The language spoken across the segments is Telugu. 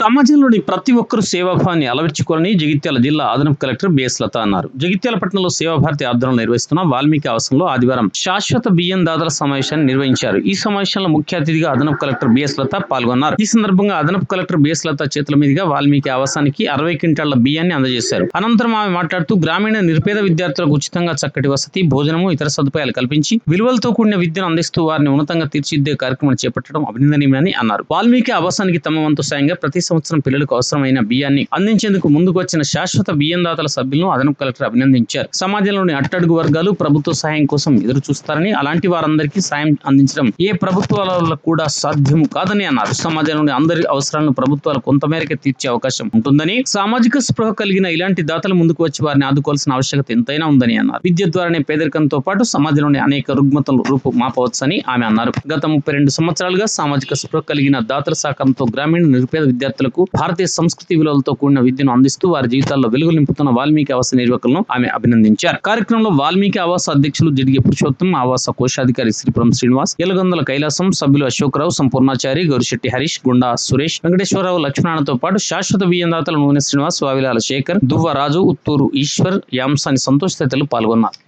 సమాజంలోని ప్రతి ఒక్కరూ సేవాభావాన్ని అలవర్చుకోవాలని జగిత్యాల జిల్లా అదనపు కలెక్టర్ బిఎస్ లత అన్నారు. జగిత్యాల పట్టణంలో సేవాభారతి ఆధ్వర్యంలో నిర్వహిస్తున్న వాల్మీకి ఆవాసంలో ఆదివారం శాశ్వత బియ్యం దాతల సమావేశాన్ని నిర్వహించారు. ఈ సమావేశంలో ముఖ్య అతిథిగా అదనపు కలెక్టర్ బిఎస్ లత పాల్గొన్నారు. ఈ సందర్భంగా అదనపు కలెక్టర్ బిఎస్ లత చేతుల మీదుగా వాల్మీకి ఆవాసానికి అరవై క్వింటాళ్ళ బియ్యాన్ని అందజేశారు. అనంతరం ఆమె మాట్లాడుతూ గ్రామీణ నిరుపేద విద్యార్థులకు ఉచితంగా చక్కటి వసతి భోజనము ఇతర సదుపాయాలు కల్పించి విలువలతో కూడిన విద్యను అందిస్తూ వారిని ఉన్నతంగా తీర్చిదిద్దే కార్యక్రమం చేపట్టడం అభినందనీయమని అన్నారు. వాల్మీకి ఆవాసానికి తమ వంతు సాయంగా ప్రతి సంవత్సరం పిల్లలకు అవసరమైన బియ్యాన్ని అందించేందుకు ముందుకు వచ్చిన శాశ్వత బియ్యం దాతల సభ్యులను అదనపు కలెక్టర్ అభినందించారు. సమాజంలోని అట్టడుగు వర్గాలు ప్రభుత్వ సహాయం కోసం ఎదురు చూస్తారని అలాంటి వారందరికీ సాయం అందించడం ఏ ప్రభుత్వాల వల్ల కూడా సాధ్యం కాదని అన్నారు. సమాజంలోని అందరి అవసరాలను ప్రభుత్వాలు కొంతమేరకు తీర్చే అవకాశం ఉంటుందని సామాజిక స్పృహ కలిగిన ఇలాంటి దాతలు ముందుకు వచ్చి వారిని ఆదుకోవాల్సిన ఆవశ్యకత ఎంతైనా ఉందని అన్నారు. విద్య ద్వారానే పేదరికంతో పాటు సమాజంలోని అనేక రుగ్మతలు రూపు మాపవచ్చని ఆమె అన్నారు. గత ముప్పై రెండు సంవత్సరాలుగా సామాజిక స్పృహ కలిగిన దాతల సహకారంతో గ్రామీణ నిరుపేద విద్యార్థులకు భారతీయ సంస్కృతి విలువలతో కూడిన విద్యను అందిస్తూ వారి జీవితాల్లో వెలుగు నింపుతున్న వాల్మీకి ఆవాస నిర్వాహకులను ఆమె అభినందించారు. కార్యక్రమంలో వాల్మీకి ఆవాస అధ్యక్షులు జిడిగే పురుషోత్తం ఆవాస కోశాధికారి శ్రీపురం శ్రీనివాస్ ఎలగొందల కైలాసం సభ్యులు అశోక్రావు సంపూర్ణాచారి గౌరిశెట్టి హరీష్ గుండా సురేష్ వెంకటేశ్వరరావు లక్ష్మణతో పాటు శాశ్వత బియ్యందాతల నూనె శ్రీనివాస్ వావిలాల శేఖర్ దువ్వ రాజు ఉత్తూరు ఈశ్వర్ యాంసాని సంతోష్ తదితరులు పాల్గొన్నారు.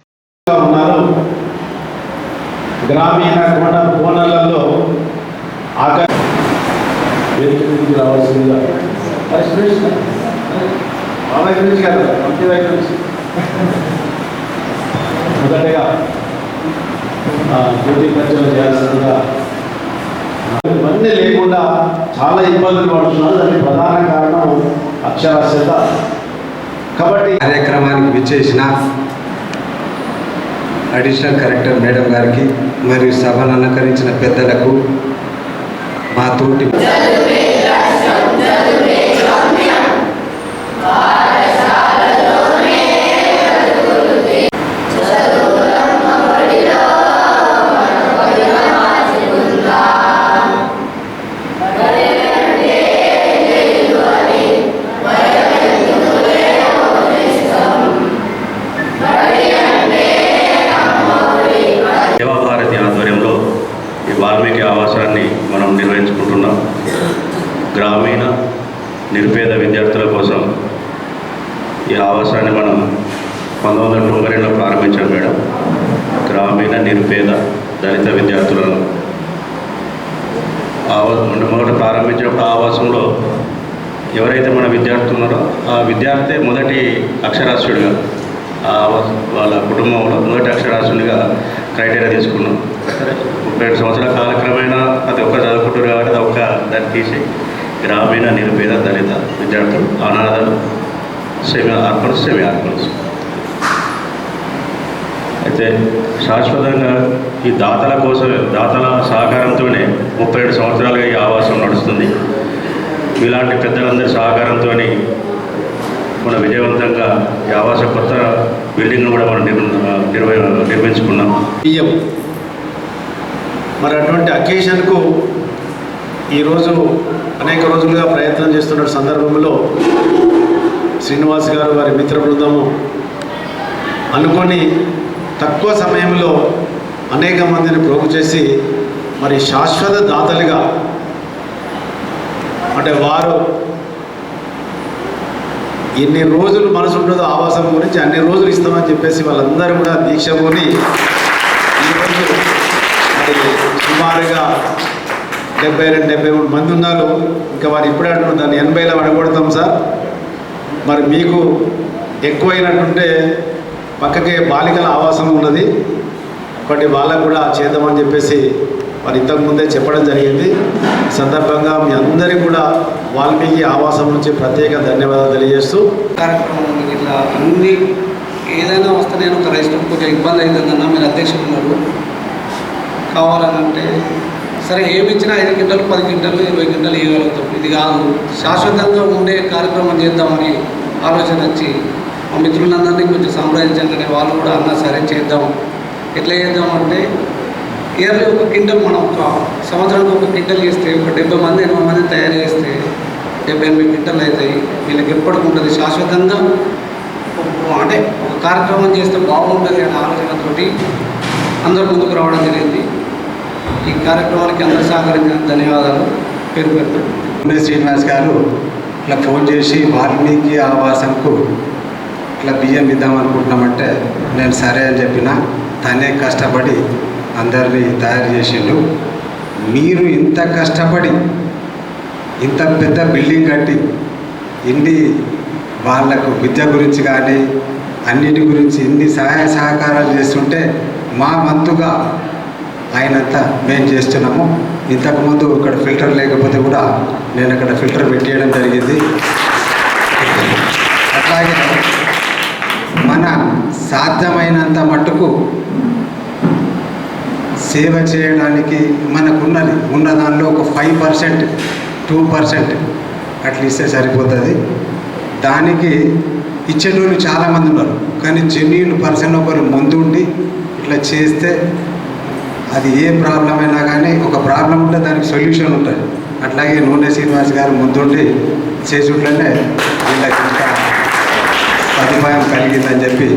గ్రామీణ కోణ కోణలలో ఆకర్ ఆకలి వెతుకుకి రావాల్సిందిగా. అది సురేష్ మా వైపు నుంచి కాదు మంచి వైపు నుంచి. మొదటగా జ్యోతి డ్యూటీ చేయాల్సిందిగా. ఇవన్నీ లేకుండా చాలా ఇబ్బందులు పడుతున్నారు. దానికి ప్రధాన కారణం అక్షరాస్యత. కాబట్టి కార్యక్రమానికి విచ్చేసిన అడిషనల్ కలెక్టర్ మేడం గారికి మరియు సభను అలంకరించిన పెద్దలకు మా తోటి మొదట ప్రారంభించినప్పుడు ఆ ఆవాసంలో ఎవరైతే మన విద్యార్థులు ఉన్నారో ఆ విద్యార్థి మొదటి అక్షరాస్యుడిగా ఆవాస- వాళ్ళ కుటుంబంలో మొదటి అక్షరాస్యుడిగా క్రైటీరియా తీసుకున్నాం. ముప్పై ఏడు సంవత్సరాల కాలక్రమేణా ప్రతి ఒక్క చదువుకుంటారు కాబట్టి అది ఒక్క దాన్ని తీసి గ్రామీణ నిరుపేద దళిత విద్యార్థులు అనాథలు సెమీ ఆర్పన్స్ సెమీ ఆర్పన్స్ అయితే శాశ్వతంగా ఈ దాతల కోసం దాతల సహకారంతోనే ముప్పై ఏడు సంవత్సరాలుగా ఈ ఆవాసం నడుస్తుంది. ఇలాంటి పెద్దలందరి సహకారంతో మన విజయవంతంగా ఈ ఆవాస కొత్త బిల్డింగ్ను కూడా మనం నిర్మ నిర్మించుకున్నాం. బియ్యం మరి అటువంటి అకేషన్కు ఈరోజు అనేక రోజులుగా ప్రయత్నం చేస్తున్న సందర్భంలో శ్రీనివాస్ గారు వారి మిత్ర బృందము అనుకొని తక్కువ సమయంలో అనేక మందిని ప్రోగు చేసి మరి శాశ్వత దాతలుగా అంటే వారు ఎన్ని రోజులు మనసు ఉంటుందో ఆవాసం గురించి అన్ని రోజులు ఇస్తామని చెప్పేసి వాళ్ళందరూ కూడా దీక్ష పోని ఈరోజు మరి సుమారుగా డెబ్బై రెండు డెబ్బై మూడు మంది ఉన్నారు. ఇంకా వారు ఇప్పుడే అంటున్నారు దాన్ని ఎనభైలో పడగొడతాం సార్. మరి మీకు ఎక్కువైనట్టుంటే పక్కకే బాలికల ఆవాసం ఉన్నది. ఒకటి వాళ్ళకు కూడా చేద్దామని చెప్పేసి వారు ఇంతకుముందే చెప్పడం జరిగింది. ఈ సందర్భంగా మీ అందరికీ కూడా వాల్మీకి ఆవాసం నుంచి ప్రత్యేక ధన్యవాదాలు తెలియజేస్తూ కార్యక్రమం ఇట్లా అన్ని ఏదైనా వస్తే నేను ఒక రైస్ కొంచెం ఇబ్బంది అవుతుందన్న మీరు అధ్యక్షులు ఉన్నారు. కావాలనంటే సరే ఏమిచ్చినా ఐదు గంటలు పది గంటలు ఇరవై గంటలు ఇవ్వగలుగుతాం ఇది కాదు. శాశ్వతంగా ఉండే కార్యక్రమం చేద్దామని ఆలోచన వచ్చి మా మిత్రులందరినీ కొంచెం సంప్రదించండి వాళ్ళు కూడా అన్నా సరే చేద్దాం ఎట్లా చేద్దామంటే ఇయర్లీ ఒక క్వింటల్ మనం ఒక సంవత్సరానికి ఒక క్వింటల్ చేస్తే ఒక డెబ్బై మంది ఎనభై మంది తయారు చేస్తే డెబ్బై ఎనభై క్వింటల్ అవుతాయి. వీళ్ళకి ఎప్పటికి ఉంటుంది? శాశ్వతంగా అంటే ఒక కార్యక్రమం చేస్తే బాగుంటుంది అనే ఆలోచనతోటి అందరూ ముందుకు రావడం జరిగింది. ఈ కార్యక్రమానికి అందరూ సహకరించిన ధన్యవాదాలు. పేరు పెడతాను శ్రీనివాస్ గారు ఇలా ఫోన్ చేసి వాల్మీకి ఆవాసంకు ఇట్లా బియ్యం ఇద్దాం అనుకుంటున్నామంటే నేను సరే అని చెప్పిన తనే కష్టపడి అందరినీ తయారు చేసిండు. మీరు ఇంత కష్టపడి ఇంత పెద్ద బిల్డింగ్ కట్టి ఇన్ని వాళ్ళకు విద్య గురించి కానీ అన్నిటి గురించి ఇన్ని సహాయ సహకారాలు చేస్తుంటే మా వంతుగా ఆయనంతా మేము చేస్తున్నాము. ఇంతకుముందు ఇక్కడ ఫిల్టర్ లేకపోతే కూడా నేను అక్కడ ఫిల్టర్ పెట్టేయడం జరిగింది. అట్లాగే మన సాధ్యమైనంత మట్టుకు సేవ చేయడానికి మనకున్నది ఉన్న దానిలో ఒక ఫైవ్ పర్సెంట్ టూ పర్సెంట్ అట్లా ఇస్తే సరిపోతుంది. దానికి ఇచ్చేటోళ్ళు చాలామంది ఉన్నారు. కానీ జెన్యున్ పర్సన్ ఒకరు ముందుండి ఇట్లా చేస్తే అది ఏ ప్రాబ్లం అయినా కానీ ఒక ప్రాబ్లం ఉంటే దానికి సొల్యూషన్ ఉంటుంది. అట్లాగే నూనె శ్రీనివాస్ గారు ముందుండి చేసుట్లనే వీళ్ళకి సదుపాయం కలిగిందని చెప్పి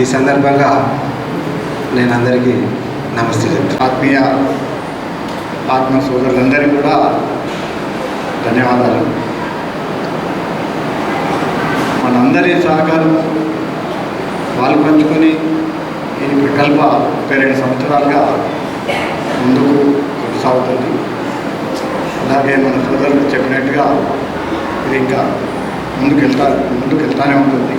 ఈ సందర్భంగా నేను అందరికీ నమస్తే చెప్తాను ఆత్మీయ ఆత్మ సోదరులందరికీ కూడా ధన్యవాదాలు. మనందరి సహకారం వాళ్ళు పంచుకొని ఈ ప్రకల్ప ముప్పై రెండు సంవత్సరాలుగా ముందుకు కొనసాగుతుంది. అలాగే మన సోదరులు చెప్పినట్టుగా ఇది ఇంకా ముందుకు వెళ్తా ముందుకు వెళ్తానే ఉంటుంది.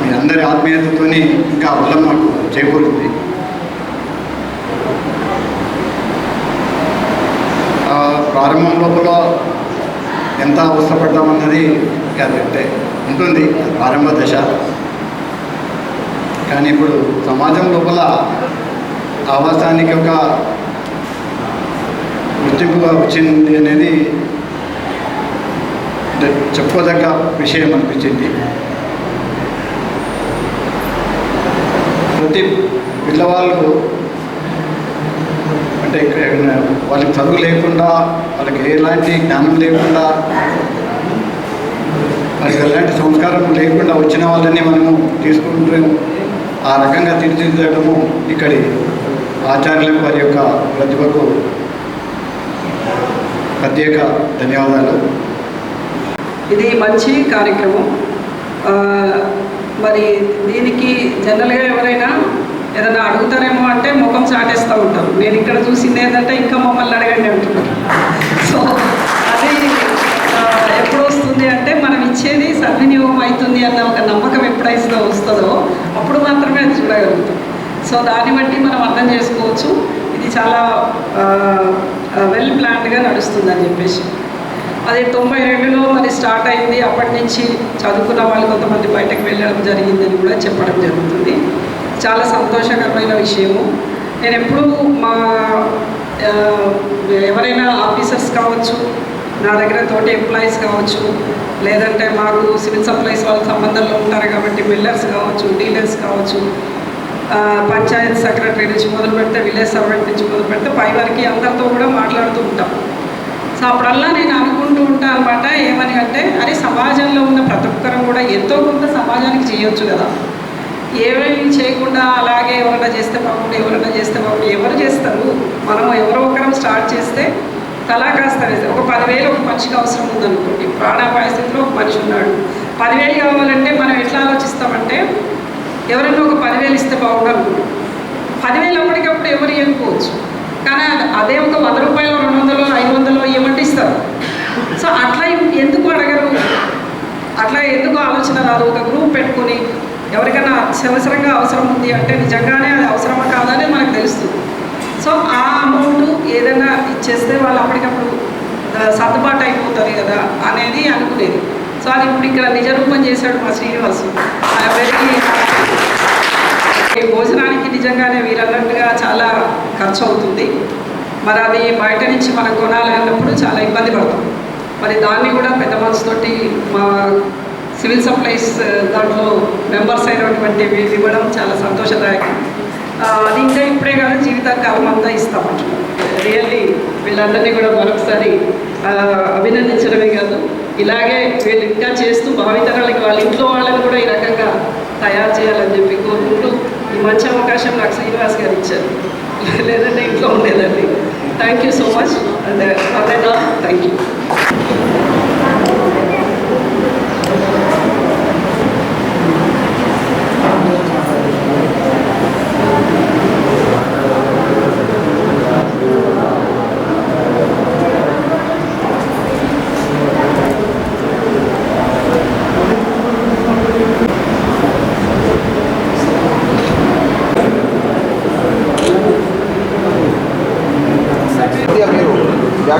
మీ అందరి ఆత్మీయతతోని ఇంకా బలం మాకు చేకూరుతుంది ప్రారంభం లోపల ఎంత అవసరపడ్డామన్నది అంటే ఉంటుంది. ప్రారంభ దశ. కానీ ఇప్పుడు సమాజం లోపల ఆవాసానికి ఒక గుర్తింపుగా వచ్చింది అనేది చెప్పుకోదగ్గ విషయం అనిపించింది. ప్రతి పిల్లవాళ్ళు అంటే వాళ్ళకి చదువు లేకుండా వాళ్ళకి ఎలాంటి జ్ఞానం లేకుండా వాళ్ళకి ఎలాంటి సంస్కారం లేకుండా వచ్చిన వాళ్ళని మనము తీసుకుంటూ ఆ రకంగా తీర్చిదిద్దడము ఇక్కడి ఆచార్యులకు వారి యొక్క ప్రతిభకు ప్రత్యేక ధన్యవాదాలు. ఇది మంచి కార్యక్రమం. మరి దీనికి జనరల్గా ఎవరైనా ఏదైనా అడుగుతారేమో అంటే ముఖం చాటేస్తూ ఉంటారు. నేను ఇక్కడ చూసింది ఏంటంటే ఇంకా మమ్మల్ని అడగండి అంటున్నారు. సో అది ఎప్పుడు వస్తుంది అంటే మనం ఇచ్చేది సద్వినియోగం అవుతుంది అన్న ఒక నమ్మకం ఎప్పుడైతే వస్తుందో అప్పుడు మాత్రమే అది చూడగలుగుతాం. సో దాన్ని బట్టి మనం అర్థం చేసుకోవచ్చు. ఇది చాలా వెల్ ప్లాన్డ్గా నడుస్తుందని చెప్పేసి. అది తొంభై రెండులో మరి స్టార్ట్ అయింది. అప్పటి నుంచి చదువుకున్న వాళ్ళు కొంతమంది బయటకు వెళ్ళడం జరిగిందని కూడా చెప్పడం జరుగుతుంది. చాలా సంతోషకరమైన విషయము. నేను ఎప్పుడూ మా ఎవరైనా ఆఫీసర్స్ కావచ్చు నా దగ్గర తోటి ఎంప్లాయీస్ కావచ్చు లేదంటే మాకు సివిల్ సప్లైస్ వాళ్ళ సంబంధంలో ఉంటారు కాబట్టి మిల్లర్స్ కావచ్చు డీలర్స్ కావచ్చు పంచాయత్ సెక్రటరీ నుంచి మొదలు పెడితే విలేజ్ సర్వెంట్ నుంచి మొదలు పెడితే పై వారికి అందరితో కూడా మాట్లాడుతూ ఉంటాం. సో అప్పుడల్లా నేను అనుకుంటూ ఉంటాను అనమాట ఏమని అంటే అరే సమాజంలో ఉన్న ప్రతి ఒక్కరం కూడా ఎంతో కొంత సమాజానికి చేయొచ్చు కదా. ఏమేమి చేయకుండా అలాగే ఎవరైనా చేస్తే బాగుండు ఎవరైనా చేస్తే బాగుండు ఎవరు చేస్తారు? మనం ఎవరో ఒకరం స్టార్ట్ చేస్తే తలా కాస్త ఒక పదివేలు ఒక మనిషికి అవసరం ఉందనుకోండి. ప్రాణాపాయ స్థితిలో ఒక మనిషి ఉన్నాడు. పదివేలు కావాలంటే మనం ఎట్లా ఆలోచిస్తామంటే ఎవరైనా ఒక పదివేలు ఇస్తే బాగుండు అనుకుంటాం పదివేలు అప్పటికప్పుడు ఎవరు ఇవ్వకపోవచ్చు కానీ అదే ఒక వంద రూపాయలు రెండు వందలు ఐదు వందలు ఇవ్వమంటే ఇస్తారు సో అట్లా ఎందుకు అడగరు? అట్లా ఎందుకు ఆలోచన రాదు? ఒక గ్రూప్ పెట్టుకొని ఎవరికైనా అత్యవసరంగా అవసరం ఉంది అంటే నిజంగానే అది అవసరమా కాదని మనకు తెలుస్తుంది. సో ఆ అమౌంట్ ఏదైనా ఇచ్చేస్తే వాళ్ళు అప్పటికప్పుడు సర్దుబాటు అయిపోతుంది కదా అనేది అనుకునేది. సో అది ఇప్పుడు ఇక్కడ నిజరూపం చేశాడు మా శ్రీనివాసు. ఆ వెరీ భోజనానికి నిజంగానే వీరన్నట్టుగా చాలా ఖర్చు అవుతుంది మరి అది బయట నుంచి మనం కొనాలి అన్నప్పుడు చాలా ఇబ్బంది పడతాం మరి దాన్ని కూడా పెద్ద మనసుతోటి మా సివిల్ సప్లైస్ దాంట్లో మెంబర్స్ అయినటువంటి వీళ్ళు ఇవ్వడం చాలా సంతోషదాయకం. అది ఇంకా ఇప్పుడే కాదు జీవితకాలం అంతా ఇస్తామంటున్నాం రియల్లీ వీళ్ళందరినీ కూడా మరొకసారి అభినందించడమే కాదు ఇలాగే వీళ్ళు ఇంకా చేస్తూ భావితరాలకి వాళ్ళ ఇంట్లో వాళ్ళని కూడా ఈ రకంగా తయారు చేయాలని చెప్పి ఈ మంచి అవకాశం నాకు శ్రీనివాస్ గారు ఇచ్చారు. లేదంటే ఇంట్లో ఉండేదండి. Thank you so much and thank you Giá